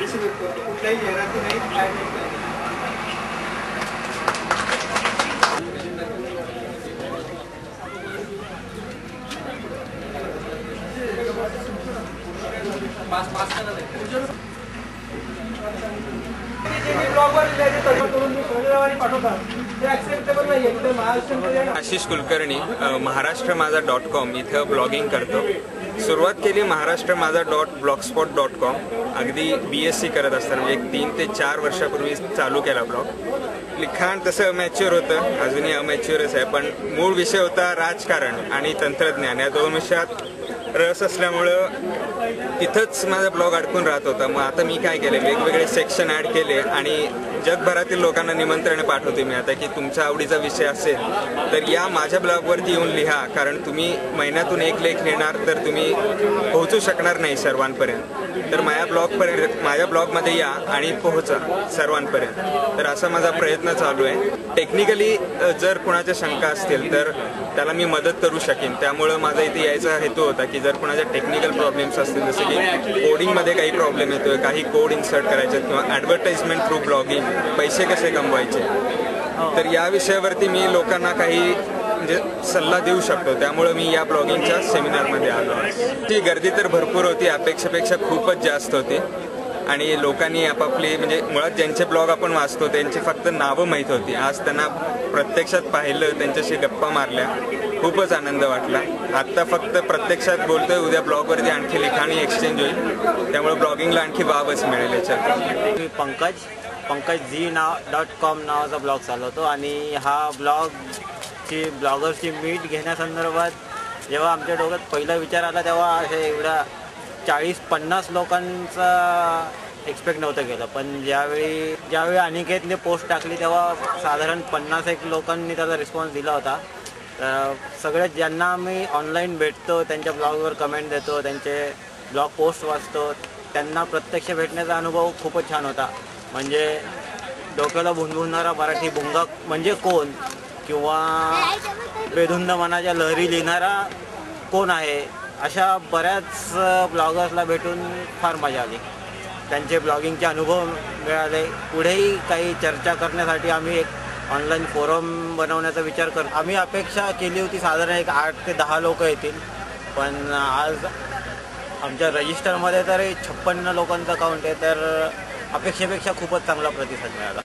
कुठल्याही जाहिराती नाही काय नाही, आशिष कुलकर्णी महाराष्ट्र माझा डॉट कॉम इथं ब्लॉगिंग करतो. सुरुवात केली महाराष्ट्र माझा डॉट ब्लॉगस्पॉट डॉट कॉम. अगदी बी एस सी करत असताना म्हणजे एक तीन ते चार वर्षापूर्वी चालू केला ब्लॉग. लिखाण तसं अमॅच्युअर होतं अजूनही अमॅच्युअरच आहे पण मूळ विषय होता राजकारण आणि तंत्रज्ञान. या दोन विषयात रस असल्यामुळं तिथंच माझा ब्लॉग अडकून राहत होता. मग आता मी काय केले वेगवेगळे सेक्शन ॲड केले आणि जगभरातील लोकांना निमंत्रण पाठवते मी आता की तुमच्या आवडीचा विषय असेल तर या माझ्या ब्लॉगवरती येऊन लिहा. कारण तुम्ही महिन्यातून एक लेख लिहिणार तर तुम्ही पोहोचू शकणार नाही सर्वांपर्यंत. तर माझ्या ब्लॉगपर्यंत माझ्या ब्लॉगमध्ये या आणि पोहोचा सर्वांपर्यंत. तर असा माझा प्रयत्न चालू आहे. टेक्निकली जर कुणाच्या शंका असतील तर त्याला मी मदत करू शकेन. त्यामुळं माझा इथे यायचा हेतू होता की जर कुणाच्या टेक्निकल प्रॉब्लेम्स असतील जसे की कोडिंगमध्ये काही प्रॉब्लेम येतोय काही कोड इन्सर्ट करायचे किंवा ॲडव्हर्टाइजमेंट थ्रू ब्लॉगिंग पैसे कसे कमवायचे? तर या विषयावरती मी लोकांना काही म्हणजे सल्ला देऊ शकतो. त्यामुळं मी या ब्लॉगिंगच्या सेमिनारमध्ये आलो ती गर्दी तर भरपूर होती अपेक्षेपेक्षा खूपच जास्त होती. आणि लोकांनी आपापली म्हणजे मुळात ज्यांचे ब्लॉग आपण वाचतो त्यांची फक्त नावं माहीत होती. आज त्यांना प्रत्यक्षात पाहिलं त्यांच्याशी गप्पा मारल्या. खूपच आनंद वाटला. आत्ता फक्त प्रत्यक्षात बोलतोय उद्या ब्लॉगवरती आणखी लिखाणी एक्सचेंज होईल. त्यामुळे ब्लॉगिंगला आणखी वावच मिळेल याच्यात. मी पंकज पंकज झी नाव डॉट कॉम नावाचा ब्लॉग चालवतो आणि हा ब्लॉगची ब्लॉगर्सची मीट घेण्यासंदर्भात जेव्हा आमच्या डोक्यात पहिला विचार आला तेव्हा असे एवढा चाळीस पन्नास लोकांचा एक्सपेक्ट नव्हतं केलं. पण ज्यावेळी ज्यावेळी अनिकेतने पोस्ट टाकली तेव्हा साधारण पन्नास एक लोकांनी त्याचा रिस्पॉन्स दिला होता. सगळ्या ज्यांना आम्ही ऑनलाईन भेटतो त्यांच्या ब्लॉगवर कमेंट देतो त्यांचे ब्लॉग पोस्ट वाचतो त्यांना प्रत्यक्ष भेटण्याचा अनुभव खूपच छान होता. म्हणजे डोक्याला भुणभुणणारा मराठी भुंगा म्हणजे कोण? किंवा बेधुंद मनाच्या लहरी लिहिणारा कोण आहे? अशा बऱ्याच ब्लॉगर्सला भेटून फार मजा आली. त्यांचे ब्लॉगिंगचे अनुभव मिळाले. पुढेही काही चर्चा करण्यासाठी आम्ही एक ऑनलाईन फोरम बनवण्याचा विचार करतो आम्ही अपेक्षा केली होती साधारण एक आठ ते दहा लोक येतील. पण आज आमच्या रजिस्टरमध्ये तर छप्पन्न लोकांचा काउंट आहे तर अपेक्षेपेक्षा खूपच चांगला प्रतिसाद मिळाला.